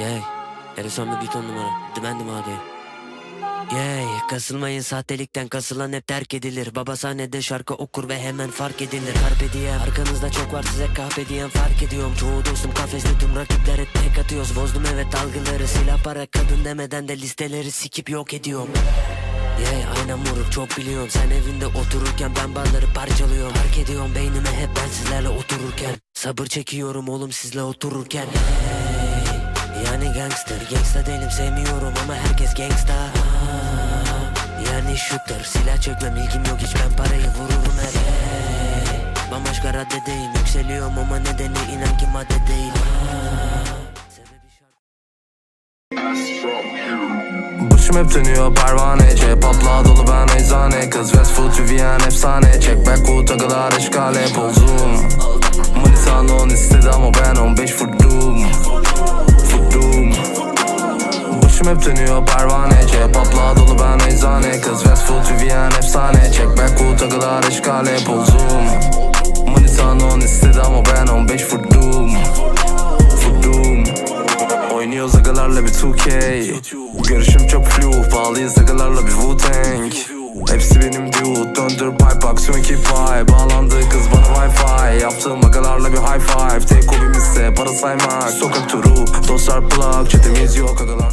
Yay. Erison bir ton numara. Dümendim abi. Yay. Kasılmayın sahtelikten kasılan hep terk edilir. Baba sahnede şarkı okur ve hemen fark edilir. Harp diyen arkanızda çok var size kahpe diyen fark ediyorum. Çoğu dostum kafeste tüm rakipler hep tek atıyoruz. Bozdum evet dalgaları silah para kadın demeden de listeleri sikip yok ediyorum. Yay aynen moruk çok biliyorum Sen evinde otururken ben barları parçalıyorum Fark ediyorum beynime hep ben sizlerle otururken Sabır çekiyorum oğlum sizle otururken. Hey, Yani gangster Gangsta değilim sevmiyorum ama herkes gangsta Yani shooter Silah çekmem ilgim yok hiç ben parayı vururum hep Hey, Bambaşka raddedeyim Yükseliyorum ama nedeni inan ki madde değil. Başım hep dönüyor pervane Cep patlağı dolu ben eczane. Kız fast food yürüyen efsane. Çek backwood takılar eşkale Bozum 15 vurdum Vurdum Başım hep dönüyor pervane Cep dolu ben eczane. Kız fast food yürüyen efsane Çek. Backwood takılar eşkale Bozum Manitan on istedi ama ben 15 vurdum Vurdum Oynuyoruz agalarla bir 2K Görüşüm çok flu Bağlıyız agalarla bir Wu-Tang Hepsi benim dude Döndür pipe aksiyon ki pay Bağlandı kız bana wifi saymak. Sokak turu Dostlar plak Çetemiz yok çok